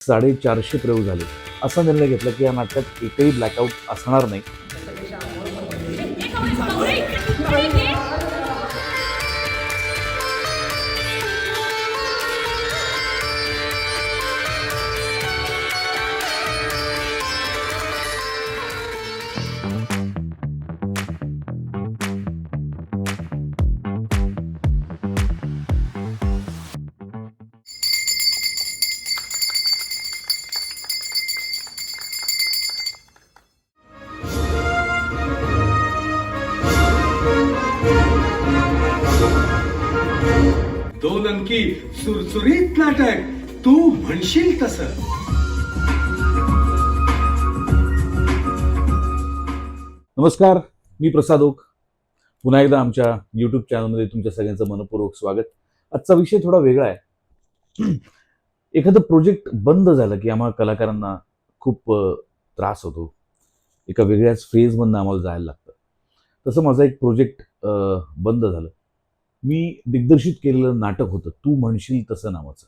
साडेचारशे प्रयोग झाले. असा निर्णय घेतला की या नाटकात एकही ब्लॅकआउट असणार नाही. दोन अंकी सुरसुरीत नाटक. तू म्हणशील तसं. नमस्कार मी प्रसाद ओक. पुन्हा एकदा आमच्या यूट्यूब चॅनलमध्ये तुमच्या सगळ्यांचं मनपूर्वक स्वागत. आजचा विषय थोडा वेगळा आहे. एखादं प्रोजेक्ट बंद झालं की आम्हा कलाकारांना खूप त्रास होतो. एका वेगळ्याच फेजमधनं आम्हाला जायला लागतं. तसं माझा एक प्रोजेक्ट बंद झालं. मी दिग्दर्शित केलेलं नाटक होतं तू म्हणशील तसं नावाचं.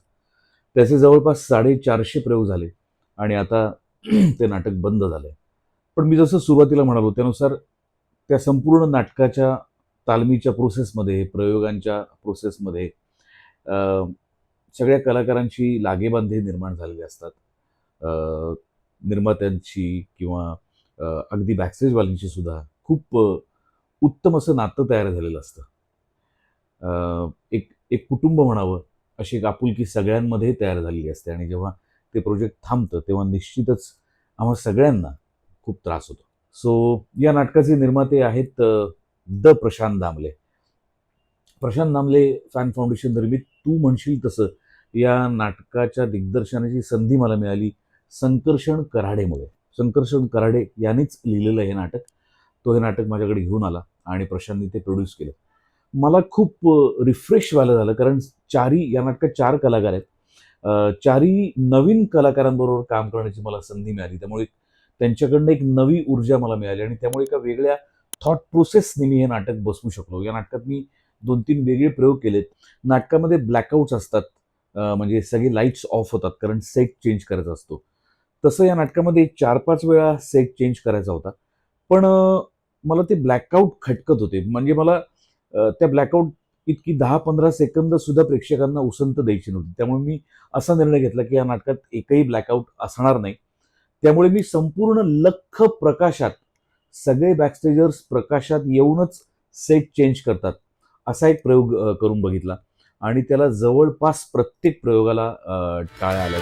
त्याचे जवळपास साडेचारशे प्रयोग झाले आणि आता ते नाटक बंद झालं आहे पण मी जसं सुरुवातीला म्हणालो त्यानुसार त्या संपूर्ण नाटकाच्या तालमीच्या प्रोसेसमध्ये प्रयोगांच्या प्रोसेसमध्ये सगळ्या कलाकारांची लागेबांधे निर्माण झालेली असतात. निर्मात्यांची किंवा अगदी बॅकस्टेजवाल्यांची सुद्धा खूप उत्तम असं नातं तयार झालेलं असतं. एक एक कुटुंब म्हणावं अशी एक आपुलकी सगळ्यांमध्ये तयार झालेली असते आणि जेव्हा ते प्रोजेक्ट थांबतं तेव्हा निश्चितच आम्हा सगळ्यांना खूप त्रास होतो. सो या नाटकाचे निर्माते आहेत the Prashant Damle. Prashant Damle fan foundation निर्मित तू म्हणशील तसं या नाटकाच्या दिग्दर्शनाची संधी मला मिळाली संकर्षण कराडेमुळे. संकर्षण कराडे यांनीच लिहिलेलं हे नाटक. तो हे नाटक माझ्याकडे घेऊन आला आणि प्रशांतनी ते प्रोड्यूस केलं. मला खूप रिफ्रेश व्हायला झालं. कारण चारी या नाटकात चार कलाकार आहेत. चारी नवीन कलाकारांबरोबर काम करण्याची मला संधी मिळाली. त्यामुळे त्यांच्याकडनं एक नवी ऊर्जा मला मिळाली आणि त्यामुळे एका वेगळ्या थॉट प्रोसेसने मी हे नाटक बसवू शकलो. या नाटकात मी दोन तीन वेगळे प्रयोग केलेत. नाटकामध्ये ब्लॅकआउट्स असतात. म्हणजे सगळे लाईट्स ऑफ होतात. कारण सेट चेंज करायचा असतो. तसं या नाटकामध्ये चार पाच वेळा सेट चेंज करायचा होता. पण मला ते ब्लॅकआउट खटकत होते. म्हणजे मला त्या ब्लॅकआउट इतकी दहा पंधरा सेकंद सुद्धा प्रेक्षकांना उसंत द्यायची नव्हती. त्यामुळे मी असा निर्णय घेतला की या नाटकात एकही ब्लॅकआउट असणार नाही. त्यामुळे मी संपूर्ण लख प्रकाशात सगळे बॅकस्टेजर्स प्रकाशात येऊनच सेट चेंज करतात असा एक प्रयोग करून बघितला. आणि त्याला जवळपास प्रत्येक प्रयोगाला टाळ्या आल्या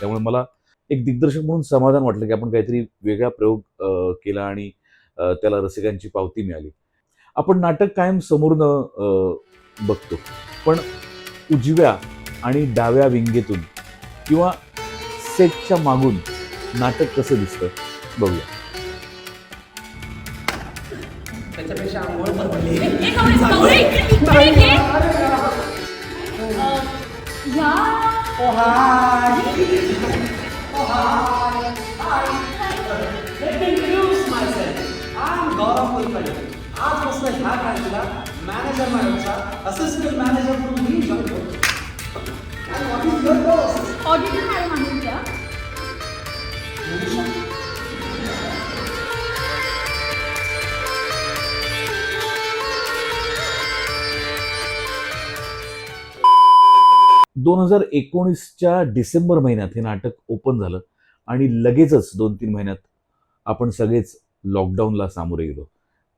त्यामुळे मला एक दिग्दर्शक म्हणून समाधान वाटलं की आपण काहीतरी वेगळा प्रयोग अ, केला आणि त्याला रसिकांची पावती मिळाली. आपण नाटक कायम समोरनं अ, बघतो. पण उजव्या आणि डाव्या विंगेतून किंवा सेटच्या मागून नाटक कसं दिसतं बघूया. त्याच्यापेक्षा ओ हाय ओ हाय हाय लेट मी इंट्रोड्यूस दोन हजार एकोणीसच्या डिसेंबर महिन्यात हे नाटक ओपन झालं आणि लगेचच दोन तीन महिन्यात आपण सगळेच लॉकडाऊनला सामोरे गेलो.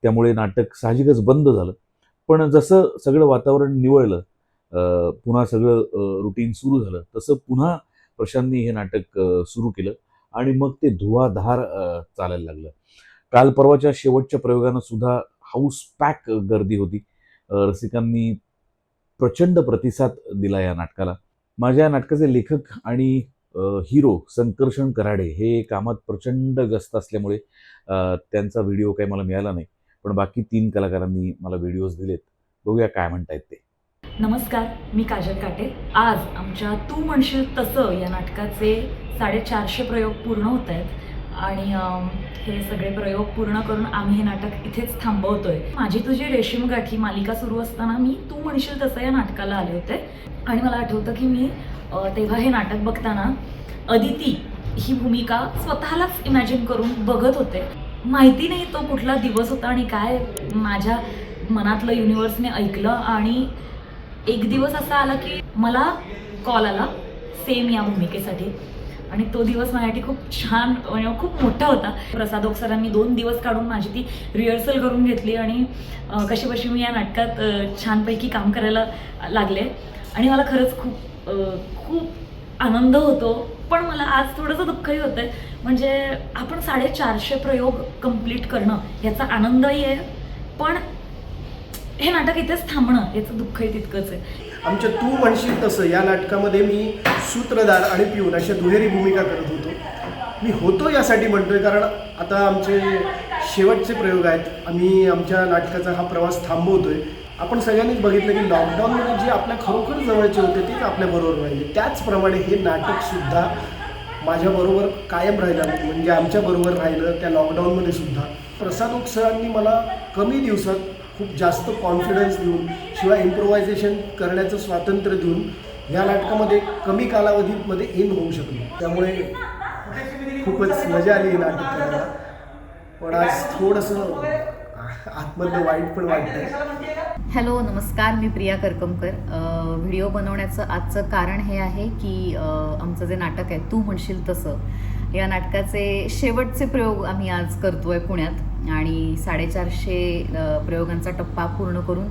त्यामुळे नाटक साहजिकच बंद झालं. पण जसं सगळं वातावरण निवळलं पुन्हा सगळं रुटीन सुरू झालं तसं पुन्हा प्रशांतनी हे नाटक सुरू केलं आणि मग ते धुवाधार चालायला लागलं. काल परवाच्या शेवटच्या प्रयोगानं सुद्धा हाऊस पॅक गर्दी होती. रसिकांनी प्रचंड प्रतिसाद दिला या नाटकाला. माझ्या या नाटकाचे लेखक आणि हिरो संकर्षण कराडे हे कामात प्रचंड व्यस्त असल्यामुळे त्यांचा व्हिडिओ काही मला मिळाला नाही. पण बाकी तीन कलाकारांनी मला व्हिडिओज दिलेत. बघूया काय म्हणतायत ते. नमस्कार मी काजल काटे. आज आमच्या तू म्हणशील तसं या नाटकाचे साडेचारशे प्रयोग पूर्ण होत आहेत. आणि हे सगळे प्रयोग पूर्ण करून आम्ही हे नाटक इथेच थांबवतोय. माझी तुझी रेशीम गाठी मालिका सुरू असताना मी तू म्हणशील तसं या नाटकाला आले होते. आणि मला आठवतं की मी तेव्हा हे नाटक बघताना अदिती ही भूमिका स्वतःलाच इमॅजिन करून बघत होते. माहिती नाही तो कुठला दिवस होता आणि काय माझ्या मनातलं युनिवर्सने ऐकलं आणि एक दिवस असा आला की मला कॉल आला सेम या भूमिकेसाठी. आणि तो दिवस माझ्यासाठी खूप छान म्हणजे खूप मोठा होता. प्रसादोक सरांनी दोन दिवस काढून माझी ती रिहर्सल करून घेतली आणि कशी कशी मी या नाटकात छानपैकी काम करायला लागले. आणि मला खरंच खूप खूप आनंद होतो. पण मला आज थोडंसं दुःखही होतं आहे म्हणजे आपण साडेचारशे प्रयोग कंप्लीट करणं याचा आनंदही आहे. पण हे नाटक इथेच थांबणं याचं दुःखही तितकंच आहे. आमच्या तू म्हणशील तसं या नाटकामध्ये मी सूत्रधार आणि पिऊन अशा दुहेरी भूमिका करत होतो. मी होतो यासाठी म्हणतोय कारण आता आमचे शेवटचे प्रयोग आहेत. आम्ही आमच्या नाटकाचा हा प्रवास थांबवतोय. आपण सगळ्यांनीच बघितलं की लॉकडाऊनमध्ये जे आपल्या खरोखर जवळचे होते तेच आपल्याबरोबर राहिले. त्याचप्रमाणे हे नाटकसुद्धा माझ्याबरोबर कायम राहिलं म्हणजे आमच्याबरोबर राहिलं त्या लॉकडाऊनमध्ये सुद्धा. प्रसाद ओक सरांनी मला कमी दिवसात खूप जास्त कॉन्फिडन्स देऊन शिवाय इम्प्रोव्हायझेशन करण्याचं स्वातंत्र्य देऊन या नाटकामध्ये कमी कालावधीमध्ये इन होऊ शकलो. त्यामुळे खूपच मजा आली नाटक करायला. पण आज थोडंसं आतमधलं वाईट पण वाटतंय. हॅलो नमस्कार मी प्रिया करकमकर. व्हिडिओ बनवण्याचं आजचं कारण हे आहे की आमचं जे नाटक आहे तू म्हणशील तसं या नाटकाचे शेवटचे प्रयोग आम्ही आज करतोय पुण्यात. आणि साडेचारशे प्रयोगांचा टप्पा पूर्ण करून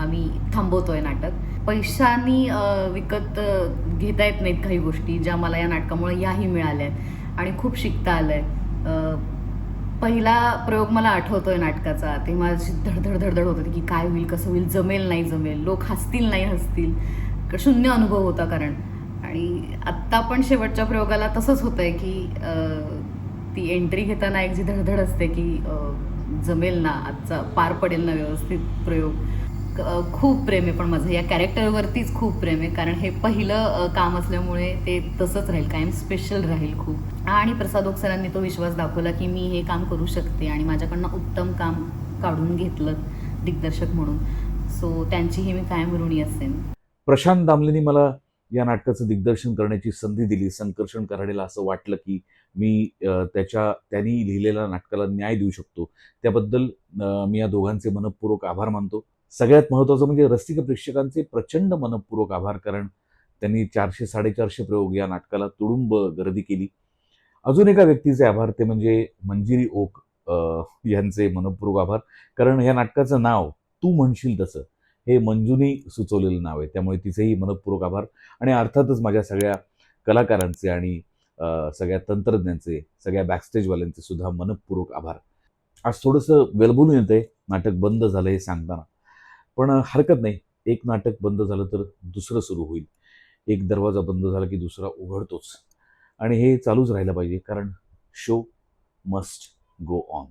आम्ही थांबवतो आहे नाटक. पैशांनी विकत घेता येत नाहीत काही गोष्टी ज्या मला या नाटकामुळे याही मिळाल्या आहेत आणि खूप शिकता आलं आहे पहिला प्रयोग मला आठवतो आहे नाटकाचा. तेव्हा धडधड धडधड होत होती की काय होईल कसं होईल जमेल नाही जमेल लोक हसतील नाही हसतील. शून्य अनुभव होता कारण. आणि आत्ता पण शेवटच्या प्रयोगाला तसंच होतं आहे की ती एंट्री घेताना एक जी धडधड असते की जमेल ना आजचा पार पडेल ना व्यवस्थित प्रयोग. खूप प्रेम आहे पण माझं. या कॅरेक्टरवरतीच खूप प्रेम आहे. कारण हे पहिलं काम असल्यामुळे ते तसंच राहील. कायम स्पेशल राहील खूप. आणि प्रसाद ओक्सरांनी तो विश्वास दाखवला की मी हे काम करू शकते आणि माझ्याकडनं उत्तम काम काढून घेतलं दिग्दर्शक म्हणून. सो त्यांचीही मी कायम ऋणी असेन. प्रशांत दामलेनी मला या नाटकाचं दिग्दर्शन करण्याची संधी दिली संकर्षण करायला असं वाटलं की मी त्याच्या त्यांनी लिहिलेल्या नाटकाला न्याय देऊ शकतो. त्याबद्दल मी या दोघांचे मनपूर्वक आभार मानतो. सगळ्यात महत्त्वाचं म्हणजे रसिक प्रेक्षकांचे प्रचंड मनपूर्वक आभार कारण त्यांनी चारशे साडेचारशे प्रयोग या नाटकाला तुडुंब गर्दी केली. अजून एका व्यक्तीचे आभार ते म्हणजे मंजिरी ओक यांचे मनपूर्वक आभार कारण या नाटकाचं नाव तू म्हणशील तसं. हे मंजूनी सुचवलेलं नाव आहे. त्यामुळे तिचेही मनपूर्वक आभार. आणि अर्थातच माझ्या सगळ्या कलाकारांचे आणि सगळ्या तंत्रज्ञांचे सगळ्या बॅकस्टेजवाल्यांचे सुद्धा मनपूर्वक आभार. आज थोडंसं वेलबुलून आहे नाटक बंद झालं हे सांगताना. पण हरकत नाही. एक नाटक बंद झालं तर दुसरं सुरू होईल. एक दरवाजा बंद झाला की दुसरा उघडतोच. आणि हे चालूच राहिलं पाहिजे कारण शो मस्ट गो ऑन